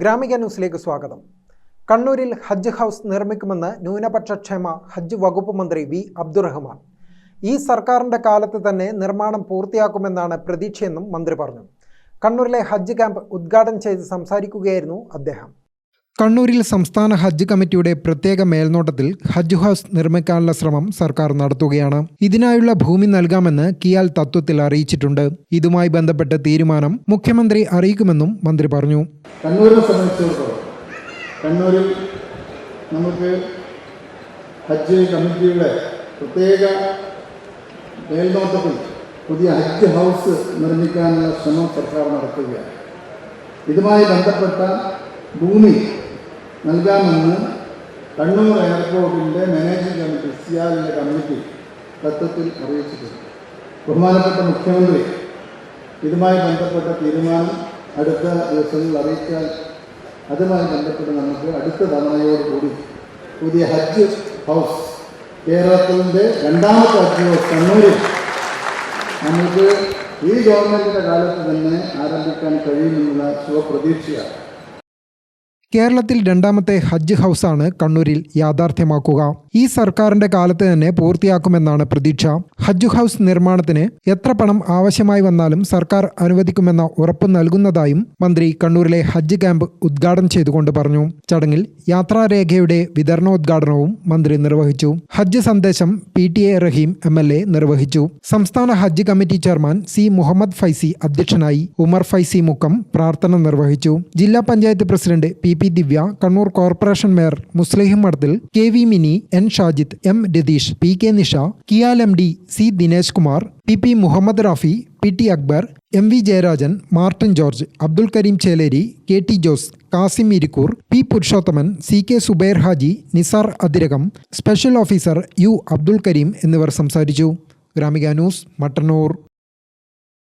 ഗ്രാമിക ന്യൂസിലേക്ക് സ്വാഗതം. കണ്ണൂരിൽ ഹജ്ജ് ഹൗസ് നിർമ്മിക്കുമെന്ന് ന്യൂനപക്ഷ ക്ഷേമ ഹജ്ജ് വകുപ്പ് മന്ത്രി വി അബ്ദുറഹ്മാൻ. ഈ സർക്കാരിന്റെ കാലത്ത് തന്നെ നിർമ്മാണം പൂർത്തിയാക്കുമെന്നാണ് പ്രതീക്ഷയെന്നും മന്ത്രി പറഞ്ഞു. കണ്ണൂരിലെ ഹജ്ജ് ക്യാമ്പ് ഉദ്ഘാടനം ചെയ്ത് സംസാരിക്കുകയായിരുന്നു അദ്ദേഹം. കണ്ണൂരിൽ സംസ്ഥാന ഹജ്ജ് കമ്മിറ്റിയുടെ പ്രത്യേക മേൽനോട്ടത്തിൽ ഹജ്ജ് ഹൗസ് നിർമ്മിക്കാനുള്ള ശ്രമം സർക്കാർ നടത്തുകയാണ്. ഇതിനായുള്ള ഭൂമി നൽകാമെന്ന് കിയാൽ തത്വത്തിൽ അറിയിച്ചിട്ടുണ്ട്. ഇതുമായി ബന്ധപ്പെട്ട തീരുമാനം മുഖ്യമന്ത്രി അറിയിക്കുമെന്നും മന്ത്രി പറഞ്ഞു. കണ്ണൂരിനെ സംബന്ധിച്ചിടത്തോളം കണ്ണൂരിൽ നമുക്ക് ഹജ്ജ് കമ്മിറ്റിയുടെ പ്രത്യേക മേൽനോട്ടത്തിൽ പുതിയ ഹജ്ജ് ഹൗസ് നിർമ്മിക്കാനുള്ള ശ്രമം സർക്കാർ നടത്തുകയാണ്. ഇതുമായി ബന്ധപ്പെട്ട ഭൂമി നൽകാമെന്ന് കണ്ണൂർ എയർപോർട്ടിന്റെ മാനേജിംഗ് കമ്മിറ്റി സിയാലിന്റെ കമ്മിറ്റി തത്വത്തിൽ അറിയിച്ചിട്ടുണ്ട്. ബഹുമാനപ്പെട്ട മുഖ്യമന്ത്രി ഇതുമായി ബന്ധപ്പെട്ട തീരുമാനം അടുത്ത ദിവസങ്ങളിൽ അറിയിച്ചാൽ അതുമായി ബന്ധപ്പെട്ട് നമുക്ക് അടുത്ത തവണയോടുകൂടി പുതിയ ഹജ്ജ് ഹൗസ് കേരളത്തിന്റെ രണ്ടാമത്തെ ഹജ്ജ് ഹൗസ് കണ്ണൂരിൽ നമുക്ക് ഈ ഗവൺമെന്റിന്റെ കാലത്ത് തന്നെ ആരംഭിക്കാൻ കഴിയുമെന്നുള്ള ശുഭപ്രതീക്ഷയാണ്. കേരളത്തിൽ രണ്ടാമത്തെ ഹജ്ജ് ഹൗസാണ് കണ്ണൂരിൽ യാഥാർത്ഥ്യമാക്കുക. ഈ സർക്കാരിന്റെ കാലത്ത് തന്നെ പൂർത്തിയാക്കുമെന്നാണ് പ്രതീക്ഷ. ഹജ്ജ് ഹൌസ് നിർമ്മാണത്തിന് എത്ര പണം ആവശ്യമായി വന്നാലും സർക്കാർ അനുവദിക്കുമെന്ന ഉറപ്പ് നൽകുന്നതായും മന്ത്രി കണ്ണൂരിലെ ഹജ്ജ് ക്യാമ്പ് ഉദ്ഘാടനം ചെയ്തുകൊണ്ട് പറഞ്ഞു. ചടങ്ങിൽ യാത്രാരേഖയുടെ വിതരണോദ്ഘാടനവും മന്ത്രി നിർവഹിച്ചു. ഹജ്ജ് സന്ദേശം P T A Rahim M L A നിർവഹിച്ചു. സംസ്ഥാന ഹജ്ജ് committee chairman C Muhammad Faizi അധ്യക്ഷനായി ഉമർ ഫൈസി മുക്കം പ്രാർത്ഥന നിർവഹിച്ചു. ജില്ലാ panchayat president P P Divya Kannur corporation mayor Muslihim Madathil K V Mini N Shajid M Ratheesh P K Nisha KIAL M D C Dinesh Kumar P P Muhammad Rafi P T Akbar M V Jayarajan Martin George Abdul Karim Cheleri K T Jose Kasim Irikkur P Purushothaman C K Zubair Haji Nisar Athirakam special officer U Abdul Karim എന്നിവർ സംസാരിച്ചു. Gramika news Mattannur.